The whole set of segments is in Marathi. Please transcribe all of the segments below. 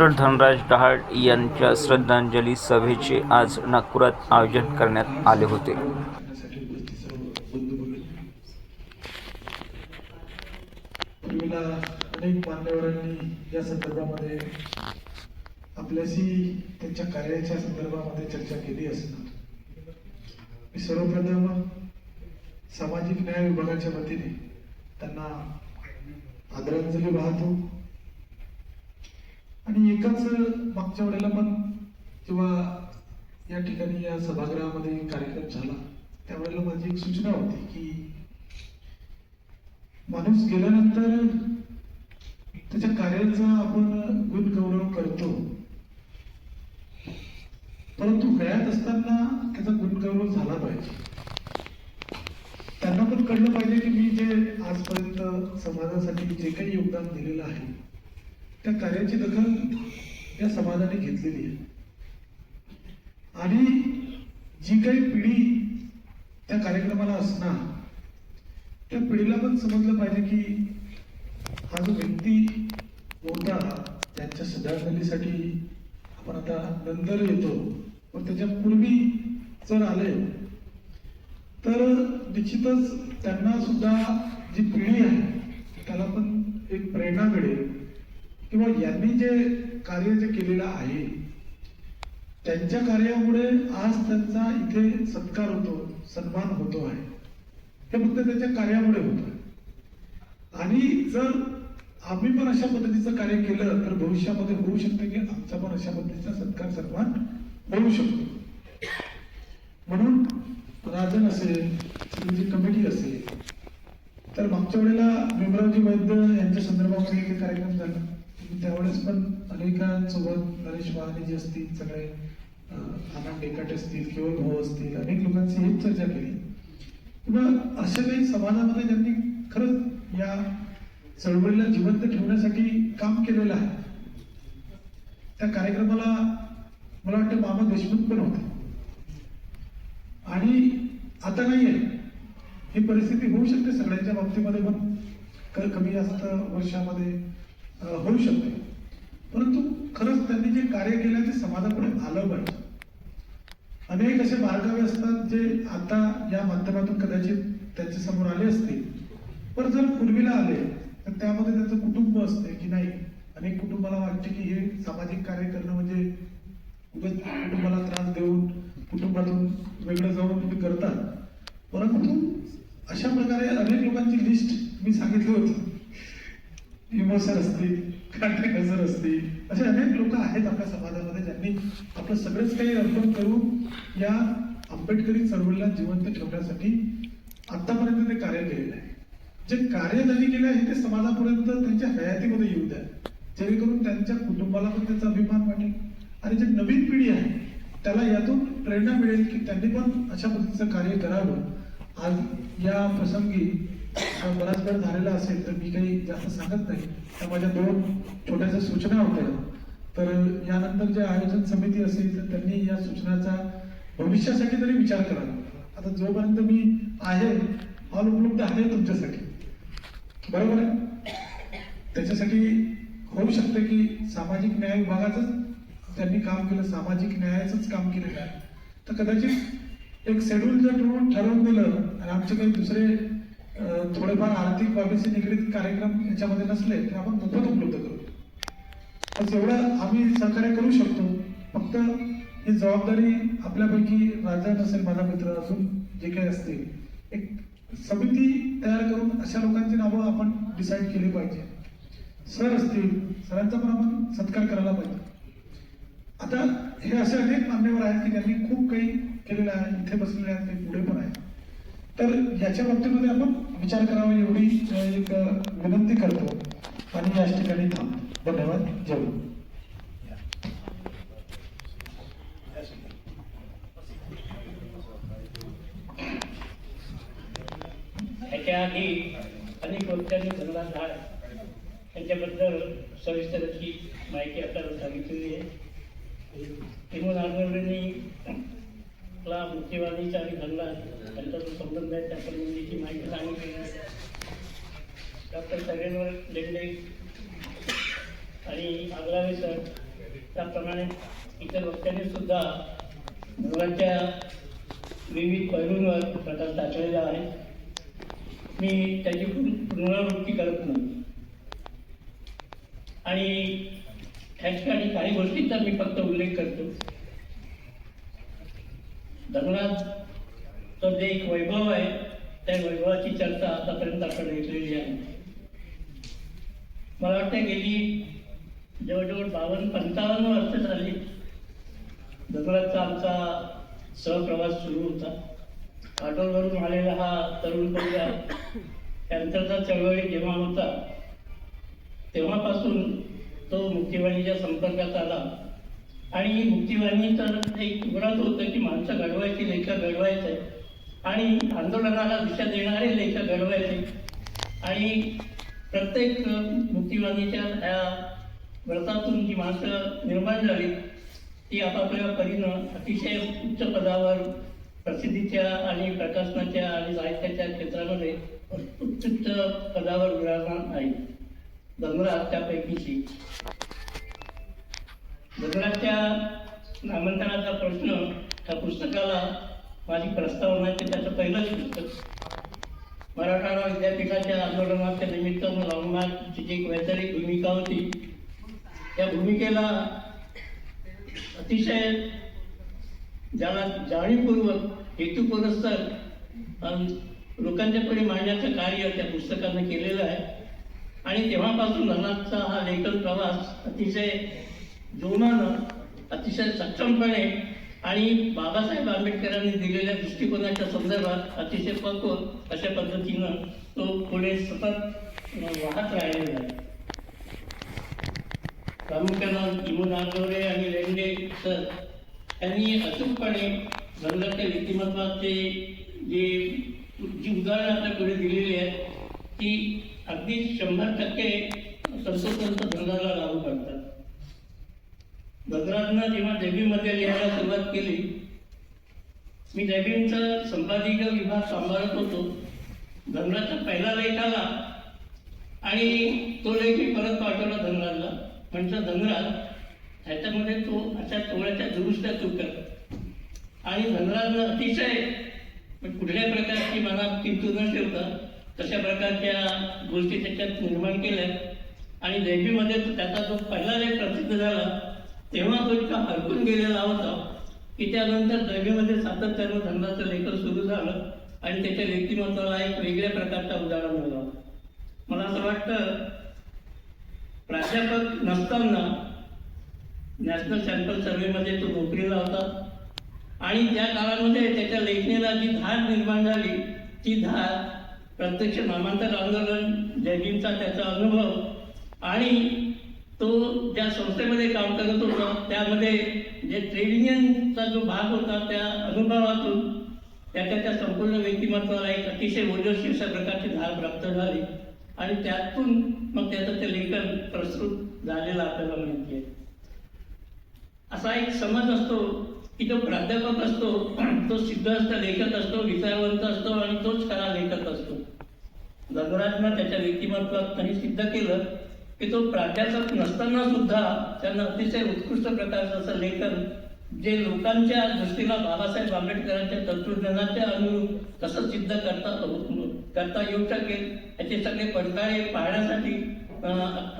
डॉक्टर धनराज डहाळ यांच्या श्रद्धांजली सभेचे आज नागपुरात आयोजन करण्यात आले होते. अनेक मान्यवरांनी या संदर्भामध्ये आपल्याशी त्यांच्या कार्याच्या संदर्भामध्ये चर्चा केली असणार. मी सर्वप्रथम सामाजिक न्याय विभागाच्या वतीने त्यांना आदरांजली वाहतो. आणि एकाच मागच्या वेळेला पण जेव्हा या ठिकाणी या सभागृहामध्ये कार्यक्रम झाला. त्यावेळेला माझी एक सूचना होती की माणूस गेल्यानंतर त्याच्या कार्याचा आपण गुण गौरव करतो. परंतु हयात असताना त्याचा गुणगौरव झाला पाहिजे. त्यांना पण कळलं पाहिजे की मी जे आजपर्यंत समाजासाठी जे काही योगदान दिलेलं आहे त्या कार्याची दखल या समाजाने घेतलेली आहे. आणि जी काही पिढी त्या कार्यक्रमाला असणार त्या पिढीला पण समजलं पाहिजे की हा जो व्यक्ती होता त्यांच्या श्रद्धांजलीसाठी आपण आता नंतर येतो पण त्याच्या पूर्वी जर आले तर निश्चितच त्यांना सुद्धा जी पिढी आहे त्याला पण एक प्रेरणा मिळेल. किंवा यांनी जे कार्य जे केलेलं आहे त्यांच्या कार्यामुळे आज त्यांचा इथे सत्कार होतो सन्मान होतो आहे. हे फक्त त्यांच्या कार्यामुळे होत. आहे आणि जर आम्ही पण अशा पद्धतीचं कार्य केलं तर भविष्यामध्ये होऊ शकतं की आमचा पण अशा पद्धतीचा सत्कार सन्मान होऊ शकतो. म्हणून राजन असेल जी कमिटी असेल तर मागच्या वेळेला भीमरावजी वैद्य यांच्या संदर्भामध्ये कार्यक्रम झाला. त्यावेळेस पण अनेकांसोबत नरेश महाने जे असतील सगळे आनंद डेकाटे असतील किंवा भाऊ असतील अनेक लोकांची हेच चर्चा केली. किंवा अशा काही समाजामध्ये ज्यांनी खरंच या चळवळीला जिवंत ठेवण्यासाठी काम केलेलं आहे. त्या कार्यक्रमाला मला वाटतं मामा देशमुख पण होते. आणि आता नाही आहे. ही परिस्थिती होऊ शकते सगळ्यांच्या बाबतीमध्ये पण. कमी जास्त वर्षामध्ये होऊ शकते. परंतु खरंच त्यांनी जे कार्य केलं ते समाजापुढे आलं पाहिजे अनेक असे बारकावे असतात जे आता या माध्यमातून कदाचित त्यांच्यासमोर आले असतील. पण जर पूर्वीला आले तर त्यामध्ये त्यांचं कुटुंब असते की नाही? अनेक कुटुंबाला वाटते की हे सामाजिक कार्य करणं म्हणजे उगाच कुटुंबाला त्रास देऊन कुटुंबातून वेगळं जाऊन तुम्ही करतात. परंतु अशा प्रकारे अनेक लोकांची लिस्ट मी सांगितली होती. इमोसर असतील काटे गजर असतील असे अनेक लोक आहेत आपल्या समाजामध्ये ज्यांनी आपलं सगळंच काही अर्पण करून या आंबेडकरी चळवळीला जिवंत ठेवण्यासाठी आतापर्यंत ते कार्य केलेलं आहे. जे कार्य त्यांनी केलं आहे ते समाजापर्यंत त्यांच्या हयातीमध्ये येऊ द्या. जेणेकरून त्यांच्या कुटुंबाला पण त्याचा अभिमान वाटेल. आणि जे नवीन पिढी आहे त्याला यातून प्रेरणा मिळेल की त्यांनी पण अशा पद्धतीचं कार्य करावं. आज या प्रसंगी अं, बराच वेळ झालेला असेल तर मी काही जास्त सांगत नाही. तर माझ्या दोन छोट्याशा सूचना होत्या. तर यानंतर जे आयोजन समिती असेल तर त्यांनी या सूचनाचा भविष्यासाठी तरी विचार करावा आता जोपर्यंत मी आहे हॉल उपलब्ध आहे तुमच्यासाठी. बरोबर आहे? त्याच्यासाठी होऊ शकतं की सामाजिक न्याय विभागाचंच त्यांनी काम केलं सामाजिक न्यायाचंच काम केलेलं आहे. तर कदाचित एक शेड्यूल जर ठरवून ठरवून दिलं आणि आमचे काही दुसरे थोडेफार आर्थिक बाबीशी निगडीत कार्यक्रम याच्यामध्ये नसले तर आपण मोफत उपलब्ध करू. जेवढं आम्ही सहकार्य करू शकतो फक्त ही जबाबदारी आपल्यापैकी राजा नसेल माझा मित्र अजून जे काही असतील एक समिती तयार करून अशा लोकांची नावं आपण डिसाईड केली पाहिजे. सर असतील सरांचा पण आपण सत्कार करायला पाहिजे. आता हे असे अनेक मान्यवर आहेत की त्यांनी खूप काही केलेलं आहे इथे बसलेले आहेत ते पुढे पण आहेत. तर याच्या बाबतीमध्ये आपण विचार करावा एवढी एक विनंती करतो. आणि याच ठिकाणी थांबतो धन्यवाद. जेवण. गुरु. आधी अनेक वक्त्यांनी धनराज धाड यांच्याबद्दल सविस्तर अशी माहिती आपल्याला सांगितलेली आहे. हेमंत आंदोलनांनी ला मुख्यवादीचा आणि धनराज त्यांचा जो संबंध आहे त्या संबंधीची माहिती सांगितली. आहे डॉक्टर सगळ्यांवर लेंडे आणि आग्रावे सर त्याप्रमाणे इतर वक्त्यांनी सुद्धा मुलांच्या विविध पैलूंवर प्रकाश दाखवलेला आहे. मी त्याची पुनरावृत्ती करत नाही. आणि ह्या ठिकाणी काही गोष्टींचा मी फक्त उल्लेख करतो. धर्मनाथचं जे एक वैभव आहे त्या वैभवाची चर्चा आतापर्यंत आपण ऐकलेली आहे. मला वाटतं गेली जवळजवळ बावन्न पंचावन्न वर्ष झाली दगडाचा आमचा सहप्रवास सुरू होता. काटोलवरून आलेला हा तरुण परिवार त्यांचा चळवळी जेव्हा होता तेव्हापासून तो मुक्तीवाणीच्या संपर्कात आला. आणि मुक्तीवाणीचं एक व्रत होतं की माणसं घडवायची लेखक घडवायचे आणि आंदोलनाला दिशा देणारे लेखक घडवायचे. आणि प्रत्येक मुक्तीवाणीच्या ह्या व्रतातून जी माणसं निर्माण झाली ती आपापल्या परीनं अतिशय उच्च पदावर प्रसिद्धीच्या आणि प्रकाशनाच्या आणि साहित्याच्या क्षेत्रामध्ये उच्च पदावर विराजमान आहे. धनुराज त्यापैकीची. गगनाच्या नामांकनाचा प्रश्न त्या पुस्तकाला माझी प्रस्तावना आहे ते त्याचं पहिलंच पुस्तक. मराठा विद्यापीठाच्या आंदोलनाच्या निमित्त लावण्याची जी एक वैचारिक भूमिका होती. त्या भूमिकेला अतिशय ज्याला जाणीवपूर्वक हेतुपुरस्तर लोकांच्या पुढे मांडण्याचं कार्य त्या पुस्तकानं केलेलं आहे. आणि तेव्हापासून धनाचा हा लेखन प्रवास अतिशय जोमानं अतिशय सक्षमपणे आणि बाबासाहेब आंबेडकरांनी दिलेल्या दृष्टिकोनाच्या संदर्भात अतिशय पक्व अशा पद्धतीनं तो पुढे सतत वाहत राहिलेला आहे. प्रामुख्यानं इमून आंदोरे आणि लेंडे सर यांनी अचूकपणे धनगरच्या व्यक्तिमत्वाचे जे जी उदाहरणं आता पुढे दिलेली आहेत ती अगदी शंभर टक्के तंतोतंत धनगरला लागू करतात भद्राजनं जेव्हा डेब्यूमध्ये लिहायला सुरुवात केली मी डेब्यूचा संपादिक विभाग सांभाळत होतो. धनराजचा पहिला लेख आला आणि तो लेख मी परत पाठवला धनराजला. म्हटलं धनराज ह्याच्यामध्ये तो अशा तोळ्याच्या दुरुस्त्या तू आणि धनराजनं अतिशय पण कुठल्याही प्रकारची मनात किंतू न ठेवता तशा प्रकारच्या गोष्टी त्याच्यात निर्माण केल्या. आणि देवीमध्ये त्याचा जो पहिला लेख प्रसिद्ध झाला तेव्हा तो इतका हरकून गेलेला होता की त्यानंतर दहावीमध्ये सातत्यानं धर्माचं लेखन सुरू झालं आणि त्याच्या व्यक्तिमत्वाला एक वेगळ्या प्रकारचा उदाहरण मिळाला. मला असं वाटतं प्राध्यापक नसताना नॅशनल सॅम्पल सर्वेमध्ये तो नोकरीला होता आणि त्या काळामध्ये त्याच्या लेखणीला जी धार निर्माण झाली ती धार प्रत्यक्ष नामांतर आंदोलन जयभीमचा त्याचा अनुभव आणि तो ज्या संस्थेमध्ये काम करत होता त्यामध्ये जे ट्रेड युनियनचा जो भाग होता त्या अनुभवातून त्याच्या त्या संपूर्ण व्यक्तिमत्वाला एक अतिशय ओजस्वी अशा प्रकारची धार प्राप्त झाली. आणि त्यातून मग त्याचं ते लेखन प्रस्तुत झालेलं आपल्याला माहिती आहे. असा एक समज असतो की जो प्राध्यापक असतो तो सिद्ध असता लेखक असतो विचारवंत असतो आणि तोच खरा लेखक असतो. रघुराजनं त्याच्या व्यक्तिमत्वात त्यांनी सिद्ध केलं की तो प्राध्यापक नसताना सुद्धा त्यांना अतिशय उत्कृष्ट प्रकारचं असं लेखन जे लोकांच्या दृष्टीला बाबासाहेब आंबेडकरांच्या तत्वज्ञानाच्या अनुरूप कसं सिद्ध करता करता येऊ शकेल याचे सगळे पडताळे पाहण्यासाठी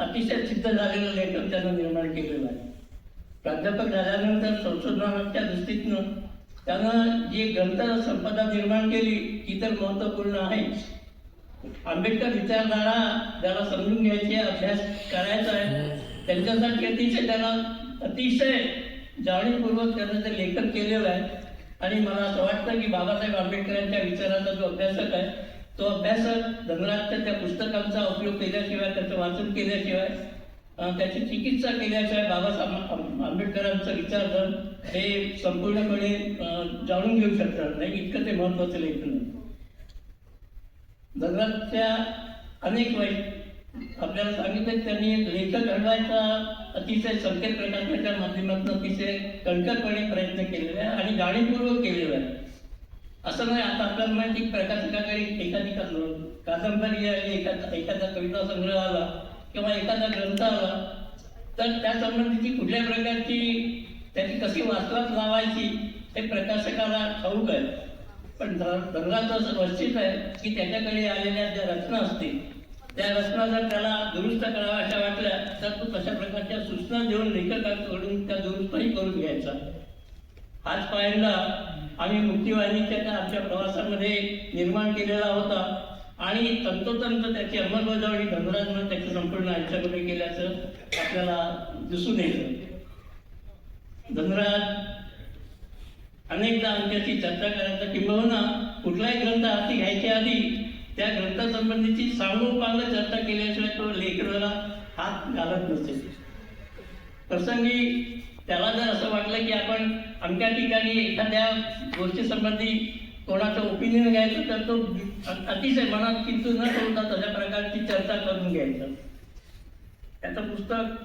अतिशय सिद्ध झालेलं लेखन त्यानं निर्माण केलेलं आहे. प्राध्यापक झाल्यानंतर संशोधनाच्या दृष्टीतनं त्यांना जी ग्रंथ संपदा निर्माण केली ती तर महत्त्वपूर्ण आहे आंबेडकर विचारधारा ज्याला समजून घ्यायची अभ्यास करायचा आहे त्यांच्यासाठी अतिशय त्याला अतिशय जाणीवपूर्वक त्यानं ते लेखन केलेलं आहे. आणि मला असं वाटतं की बाबासाहेब आंबेडकरांच्या विचाराचा जो अभ्यासक आहे तो अभ्यासक धनराजच्या त्या पुस्तकांचा उपयोग केल्याशिवाय त्याचं वाचन केल्याशिवाय त्याची चिकित्सा केल्याशिवाय बाबासाहेब आंबेडकरांचं विचारधन हे संपूर्णपणे जाणून घेऊ शकतात. नाही इतकं ते महत्वाचं लेखन आहे अनेक वै आपल्याला सांगितलं त्यांनी लेखक घडवायचा अतिशय संकेत प्रकाशनाच्या माध्यमातून अतिशय कणकटपणे प्रयत्न केलेला आहे आणि जाणीवपूर्वक केलेला आहे. असं नाही आता आपल्याला माहिती की प्रकाशकाकडे एखादी का- कादंबरी आली एखादा एखादा कविता संग्रह आला किंवा एखादा ग्रंथ आला तर त्या संबंधीची कुठल्या प्रकारची त्याची कशी वास्तवात लावायची हे प्रकाशकाला ठाऊक आहे. पण ध- असं निश्चित आहे की त्याच्याकडे आलेल्या ज्या रचना असतील त्या रचना जर त्याला दुरुस्त कराव्याशा वाटल्या तर तो तशा प्रकारच्या सूचना देऊन लेखकांकडून त्या दुरुस्तही करून घ्यायचा. आज पहिल्यांदा आम्ही मुक्तीवाहिनीच्या त्या आमच्या प्रवासामध्ये निर्माण केलेला होता. आणि तंतोतंत त्याची अंमलबजावणी धनराजनं त्याच्या संपूर्ण आयुष्यामध्ये केल्याचं आपल्याला दिसून येतं. धनराज अनेकदा आमच्याशी चर्चा करायचा किंबहुना कुठलाही ग्रंथ हाती घ्यायच्या आधी त्या ग्रंथासंबंधीची सांगोपांग चर्चा केल्याशिवाय तो लेखनाला हात घालत नसे. प्रसंगी त्याला जर असं वाटलं की आपण अमक्या ठिकाणी एखाद्या गोष्टीसंबंधी कोणाचं ओपिनियन घ्यायचं तर तो अतिशय मनात किंतु न ठेवता तशा प्रकारची चर्चा करून घ्यायचं. त्याचं पुस्तक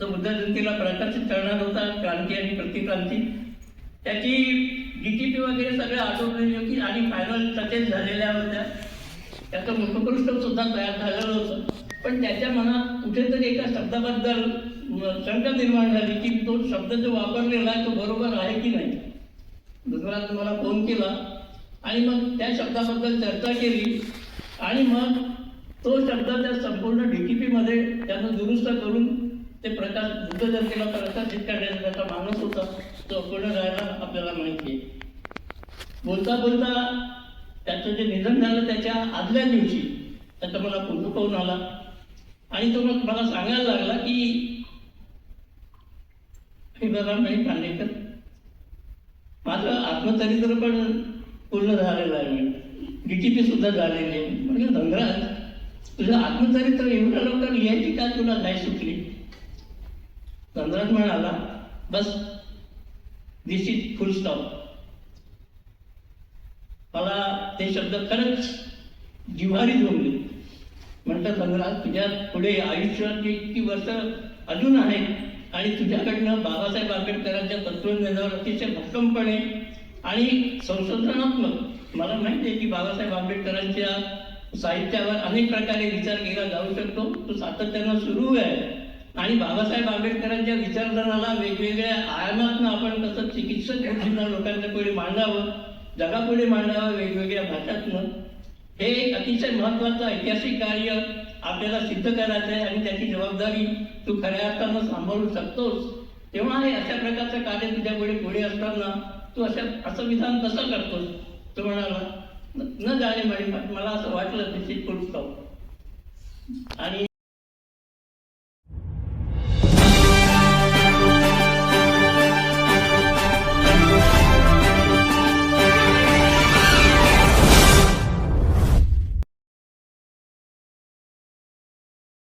तो बुद्ध जयंतीला प्रकाशित करणार होता क्रांती आणि प्रतिक्रांती. त्याची डीटीपी वगैरे सगळे आटोपलेली होती आणि फायनल तसेच झालेल्या होत्या. त्याचं मुखपृष्ठ सुद्धा तयार झालेलं होतं. पण त्याच्या मनात कुठेतरी एका शब्दाबद्दल शंका निर्माण झाली की तो शब्द जो वापरलेला आहे तो बरोबर आहे की नाही? दुसरा मला फोन केला आणि मग त्या शब्दाबद्दल चर्चा केली आणि मग तो शब्द त्या संपूर्ण डी टी पीमध्ये त्यानं दुरुस्त करून ते प्रकाश बुद्ध जनतेला प्रकाशित करण्याचा त्याचा मानस होता तो अपूर्ण राहायला आपल्याला माहिती आहे. बोलता बोलता त्याचं जे निधन झालं त्याच्या आदल्या दिवशी त्याचा मला फोटो पाहून आला. आणि तो मग मला सांगायला लागला की हे बघा नाही खांडेकर माझं आत्मचरित्र पण पूर्ण झालेलं आहे. डीटीपी सुद्धा झालेली आहे. म्हणजे धनराज तुझं आत्मचरित्र एवढ्या लवकर लिहायची का? तुला नाही सुटली धनराज म्हणाला बस. दिस इज फुल स्टॉप मला ते शब्द खरंच जिव्हारी जोडले. म्हणतात संग्रहात तुझ्या पुढे आयुष्याची इतकी वर्ष अजून आहेत आणि तुझ्याकडनं बाबासाहेब आंबेडकरांच्या तत्वज्ञानावर अतिशय भक्कमपणे आणि संशोधनात्मक मला माहिती आहे की बाबासाहेब आंबेडकरांच्या साहित्यावर अनेक प्रकारे विचार केला जाऊ शकतो. तो सातत्यानं सुरू आहे. आणि बाबासाहेब आंबेडकरांच्या विचारधाराला वेगवेगळ्या आयामातनं आपण कसं चिकित्सक गोष्टींना लोकांच्या पुढे मांडावं जगापुढे मांडावं वेगवेगळ्या भाषातनं हे एक अतिशय महत्वाचं ऐतिहासिक कार्य आपल्याला सिद्ध करायचं आहे आणि त्याची जबाबदारी तू खऱ्या अर्थानं सांभाळू शकतोस. तेव्हा हे अशा प्रकारचं कार्य तुझ्या पुढे पुढे असताना तू अशा असं विधान कसं करतोस? तो म्हणाला "न- जाणे मला असं वाटलं की पुढचं आणि